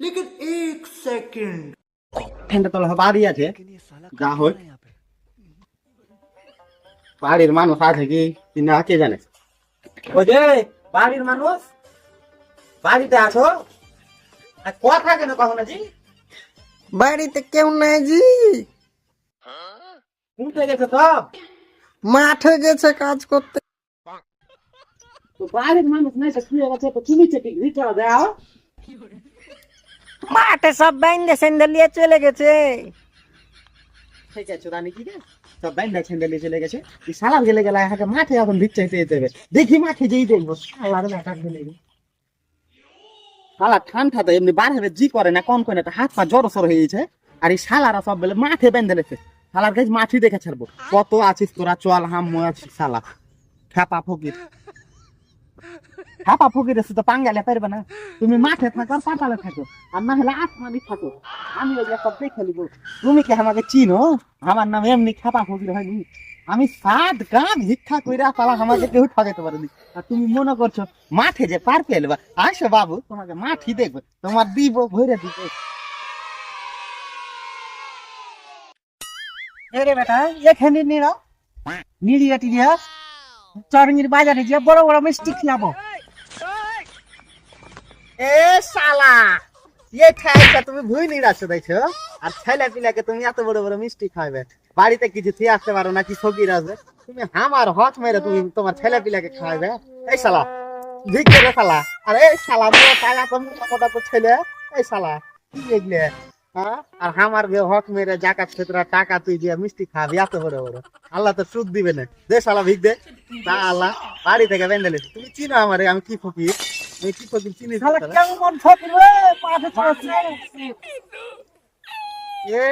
लेकिन एक सेकंड ফ্যানটা তো বাড়ি আছে যা হোক বাড়ির মানুষ আছে কি কি না কে জানে ওই যে বাড়ির মানুষ বাড়িতে আছো আর কথা কেন কখনো জি বাড়িতে কেউ নাই জি উঠে গেছে সব মাঠে গেছে কাজ করতে তো বাড়ির মানুষ নাই তো শুয়ে গেছে তো তুমি চেপি দিতে দাও মাঠে সব বাইন্দে স্যান্ডেল নিয়ে চলে গেছে। মাঠে মাঠে এমনি বার হবে করে না হাত পা সর হয়ে গেছে। আর এই সব মাঠে শালার মাঠি দেখে ছাড়বো। কত আছিস তোরা? চল হাম আছিস শালা খ্যাপা ফকির। খ্যাপা ফকির তো পাঙ্গালে পারবে না। তুমি মাঠে থাকো আর পাতালে থাকো, আর না হলে আসমানি থাকো। আমি ওই সব দেখে নিবো তুমি কি আমাকে চিনো? আমার নাম এমনি খ্যাপা ফকির হয়নি। আমি সাত গান ভিক্ষা কইরা পালা আমাকে কেউ ঠকাইতে পারেনি। আর তুমি মনে করছ, মাঠে যে পার পেলবা আসো বাবু, তোমাকে মাঠই দেখবে, তোমার দিব ভরে দিব রে বেটা, এখানে নিরা নিরিয়া টিরিয়া চরঙ্গির বাজারে গিয়ে বড় বড় মিষ্টি খিলাবো। এ শালা, এ খাইছা তুমি ভুই নিরাছো দেখছ? আর ছেলে পিলাকে তুমি এত বড় বড় মিষ্টি খাইবে বাড়িতে কিছু খেয়ে আসতে পারো না কি ফকির আছে? তুমি আমার হক মেরে তুমি তোমার ছেলে পিলাকে খাইবে এই শালা, ভিক্ষে রে শালা। আরে এই শালা মোর টাকা তো মোটা কথা তো ছেলে এই শালা, কি হ্যাঁ আর আমার বে হক মেরে জাকাত ফেতরা টাকা তুই দিয়ে মিষ্টি খাবি এত বড় বড়। আল্লাহ তো সুদ দিবে না। দে শালা ভিক দে। তা আল্লাহ, বাড়ি থেকে বেঁধে তুমি চিনো আমারে, আমি কি ফকির? আমি কি ফকির চিনি শালা? কেমন রে? মাঠে চলেছে এ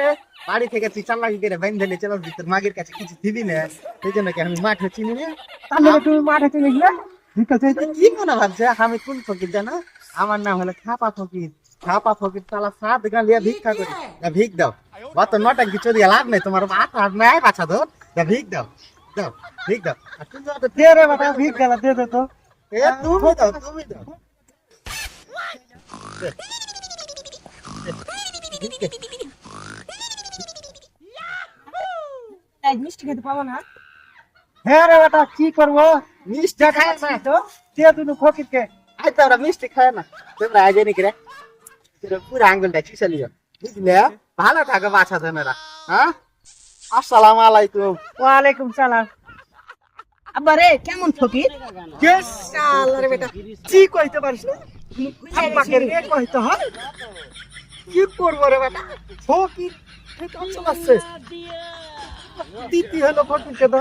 বাড়ি থেকে তুই চালাকি করে বেঁধে নিয়ে চলো তোর মাগের কাছে কিছু দিবি না। সেই জন্য কি আমি মাঠে চিনি না? তাহলে তুমি মাঠে গেলে কি মনে ভাবছে? আমি কোন ফকির জানো? আমার নাম হলো খাপা ফকির। খাপা ফকির তালা সাত গালিয়া ভিক্ষা করি। ভিক দাও। অত নটাঙ্কি চোরি লাভ নেই? তোমার আট হাত নাই পাছা তো ভিক দাও। দাও ভিক দাও। আর তুমি তো দে রে বেটা ভিক্ষা দে দে তো। এ তুমি দাও তুমি দাও। মিষ্টি খেতে পাবো না? হ্যাঁ রে বেটা কি করব? মিষ্টি খায় না। তো। দে তুমি ফকির কে? আই তো ওরা মিষ্টি খায় না। তোমরা আজ নাকি রে। তোরা পুরো আঙ্গুলটা ছিসালিও বুঝলে? ভালো থাকো বাছা ধনেরা হ্যাঁ? আসসালামু আলাইকুম। ওয়ালাইকুম সালাম। আব্বা রে কেমন ফকির? কে? বেটা। কি কইতে পারিস না আব্বাকে রে কইতে হয়। কি করব রে বেটা? ফকির দিতে হলো ফকিরকে তো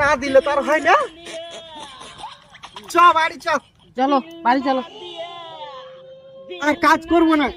না দিলে তার হয় না। চ বাড়ি চ। চলো বাড়ি চলো। আর কাজ করব না।